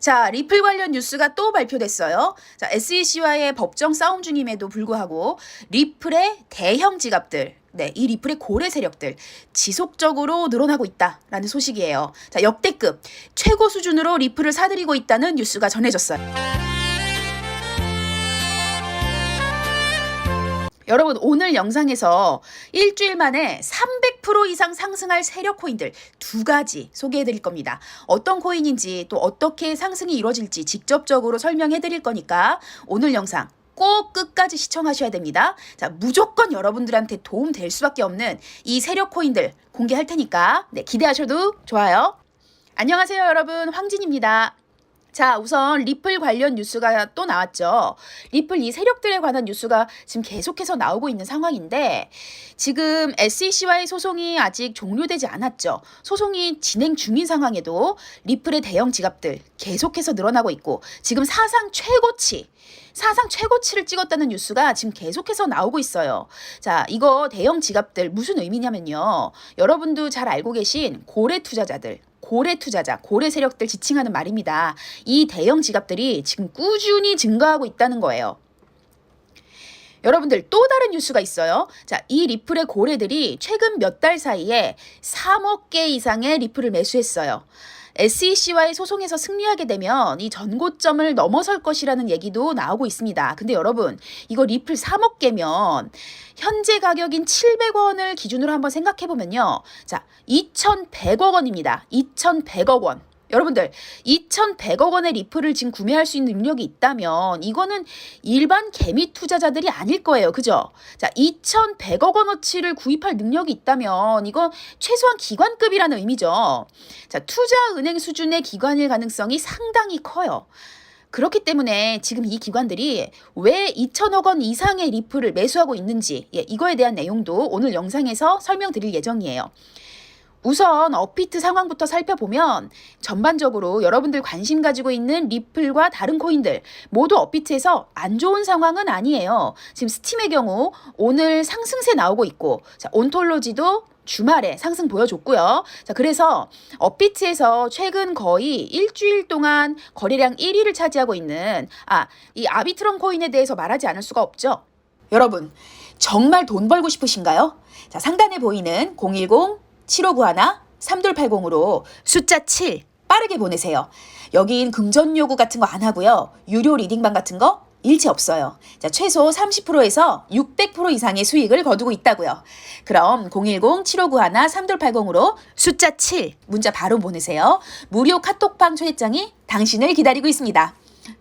자, 리플 관련 뉴스가 또 발표됐어요. 자, SEC와의 법정 싸움 중임에도 불구하고 리플의 대형 지갑들, 네, 이 리플의 고래 세력들 지속적으로 늘어나고 있다라는 소식이에요. 자, 역대급 최고 수준으로 리플을 사들이고 있다는 뉴스가 전해졌어요. 여러분 오늘 영상에서 일주일 만에 300% 이상 상승할 세력 코인들 두 가지 소개해 드릴 겁니다. 어떤 코인인지 또 어떻게 상승이 이루어질지 직접적으로 설명해 드릴 거니까 오늘 영상 꼭 끝까지 시청하셔야 됩니다. 자, 무조건 여러분들한테 도움 될 수밖에 없는 이 세력 코인들 공개할 테니까 네, 기대하셔도 좋아요. 안녕하세요, 여러분. 황진입니다. 자, 우선 리플 관련 뉴스가 또 나왔죠. 리플 이 세력들에 관한 뉴스가 지금 계속해서 나오고 있는 상황인데, 지금 SEC와의 소송이 아직 종료되지 않았죠. 소송이 진행 중인 상황에도 리플의 대형 지갑들 계속해서 늘어나고 있고, 지금 사상 최고치, 사상 최고치를 찍었다는 뉴스가 지금 계속해서 나오고 있어요. 자, 이거 대형 지갑들 무슨 의미냐면요. 여러분도 잘 알고 계신 고래 투자자들, 고래 투자자, 고래 세력들 지칭하는 말입니다. 이 대형 지갑들이 지금 꾸준히 증가하고 있다는 거예요. 여러분들 또 다른 뉴스가 있어요. 자, 이 리플의 고래들이 최근 몇 달 사이에 3억 개 이상의 리플을 매수했어요. SEC와의 소송에서 승리하게 되면 이 전고점을 넘어설 것이라는 얘기도 나오고 있습니다. 근데 여러분, 이거 리플 3억 개면 현재 가격인 700원을 기준으로 한번 생각해 보면요. 자, 2,100억 원입니다. 2,100억 원. 여러분들 2,100억 원의 리플을 지금 구매할 수 있는 능력이 있다면 이거는 일반 개미 투자자들이 아닐 거예요. 그죠? 자, 2,100억 원어치를 구입할 능력이 있다면 이건 최소한 기관급이라는 의미죠. 자, 투자 은행 수준의 기관일 가능성이 상당히 커요. 그렇기 때문에 지금 이 기관들이 왜 2천억 원 이상의 리플을 매수하고 있는지 예, 이거에 대한 내용도 오늘 영상에서 설명드릴 예정이에요. 우선 업비트 상황부터 살펴보면 전반적으로 여러분들 관심 가지고 있는 리플과 다른 코인들 모두 업비트에서 안 좋은 상황은 아니에요. 지금 스팀의 경우 오늘 상승세 나오고 있고 자, 온톨로지도 주말에 상승 보여줬고요. 자, 그래서 업비트에서 최근 거의 일주일 동안 거래량 1위를 차지하고 있는 아, 이 아비트론 코인에 대해서 말하지 않을 수가 없죠. 여러분, 정말 돈 벌고 싶으신가요? 자, 상단에 보이는 010 7591 3280으로 숫자 7 빠르게 보내세요. 여긴 금전 요구 같은 거 안 하고요. 유료 리딩방 같은 거 일체 없어요. 자, 최소 30%에서 600% 이상의 수익을 거두고 있다고요. 그럼 010-7591-3280으로 숫자 7 문자 바로 보내세요. 무료 카톡방 초대장이 당신을 기다리고 있습니다.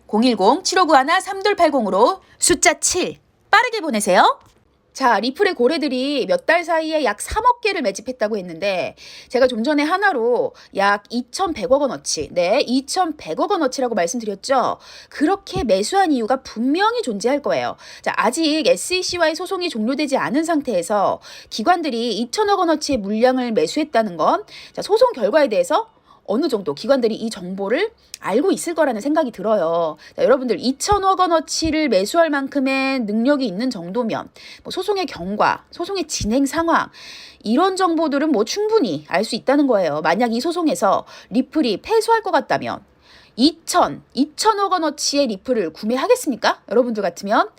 010-7591-3280으로 숫자 7 빠르게 보내세요. 자, 리플의 고래들이 몇 달 사이에 약 3억 개를 매집했다고 했는데 제가 좀 전에 하나로 약 2,100억 원어치, 네, 2,100억 원어치라고 말씀드렸죠. 그렇게 매수한 이유가 분명히 존재할 거예요. 자, 아직 SEC와의 소송이 종료되지 않은 상태에서 기관들이 2천억 원어치의 물량을 매수했다는 건 자, 소송 결과에 대해서 어느 정도 기관들이 이 정보를 알고 있을 거라는 생각이 들어요. 자, 여러분들 2천억 원어치를 매수할 만큼의 능력이 있는 정도면 뭐 소송의 경과, 소송의 진행 상황 이런 정보들은 뭐 충분히 알 수 있다는 거예요. 만약 이 소송에서 리플이 패소할 것 같다면 2천, 2천억 원어치의 리플을 구매하겠습니까? 여러분들 같으면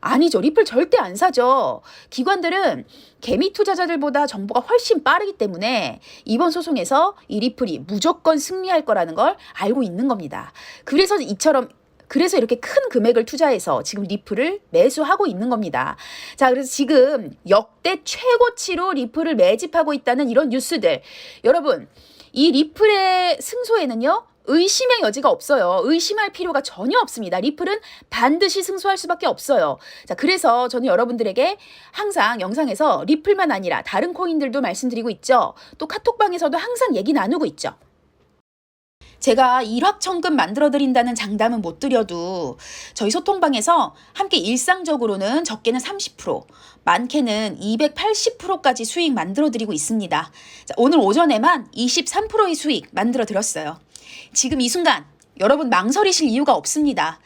아니죠. 리플 절대 안 사죠. 기관들은 개미 투자자들보다 정보가 훨씬 빠르기 때문에 이번 소송에서 이 리플이 무조건 승리할 거라는 걸 알고 있는 겁니다. 그래서 이처럼 그래서 이렇게 큰 금액을 투자해서 지금 리플을 매수하고 있는 겁니다. 자, 그래서 지금 역대 최고치로 리플을 매집하고 있다는 이런 뉴스들. 여러분, 이 리플의 승소에는요, 의심의 여지가 없어요. 의심할 필요가 전혀 없습니다. 리플은 반드시 승소할 수밖에 없어요. 자, 그래서 저는 여러분들에게 항상 영상에서 리플만 아니라 다른 코인들도 말씀드리고 있죠. 또 카톡방에서도 항상 얘기 나누고 있죠. 제가 일확천금 만들어 드린다는 장담은 못 드려도 저희 소통방에서 함께 일상적으로는 적게는 30%, 많게는 280%까지 수익 만들어 드리고 있습니다. 자, 오늘 오전에만 23%의 수익 만들어 드렸어요. 지금 이 순간 여러분 망설이실 이유가 없습니다.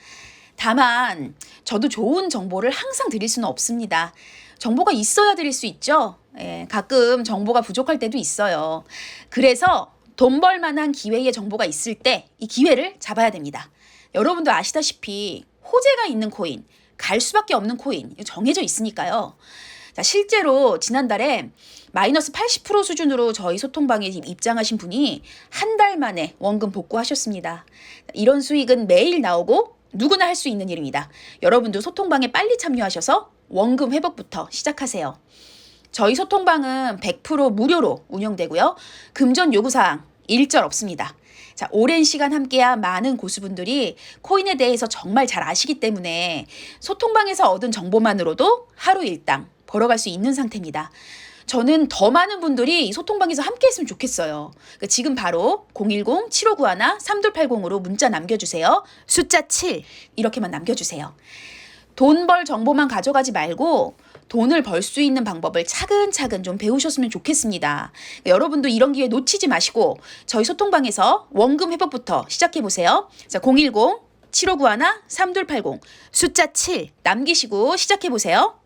다만 저도 좋은 정보를 항상 드릴 수는 없습니다. 정보가 있어야 드릴 수 있죠. 예, 가끔 정보가 부족할 때도 있어요. 그래서 돈 벌 만한 기회의 정보가 있을 때 이 기회를 잡아야 됩니다. 여러분도 아시다시피 호재가 있는 코인, 갈 수밖에 없는 코인 정해져 있으니까요. 자, 실제로 지난달에 마이너스 80% 수준으로 저희 소통방에 입장하신 분이 한 달 만에 원금 복구하셨습니다. 이런 수익은 매일 나오고 누구나 할 수 있는 일입니다. 여러분도 소통방에 빨리 참여하셔서 원금 회복부터 시작하세요. 저희 소통방은 100% 무료로 운영되고요. 금전 요구사항 일절 없습니다. 자, 오랜 시간 함께한 많은 고수분들이 코인에 대해서 정말 잘 아시기 때문에 소통방에서 얻은 정보만으로도 하루 일당 벌어갈 수 있는 상태입니다. 저는 더 많은 분들이 이 소통방에서 함께 했으면 좋겠어요. 그러니까 지금 바로 010-7591-3280으로 문자 남겨주세요. 숫자 7 이렇게만 남겨주세요. 돈 벌 정보만 가져가지 말고 돈을 벌 수 있는 방법을 차근차근 좀 배우셨으면 좋겠습니다. 여러분도 이런 기회 놓치지 마시고 저희 소통방에서 원금 회복부터 시작해 보세요. 자, 010 7591 3280 숫자 7 남기시고 시작해 보세요.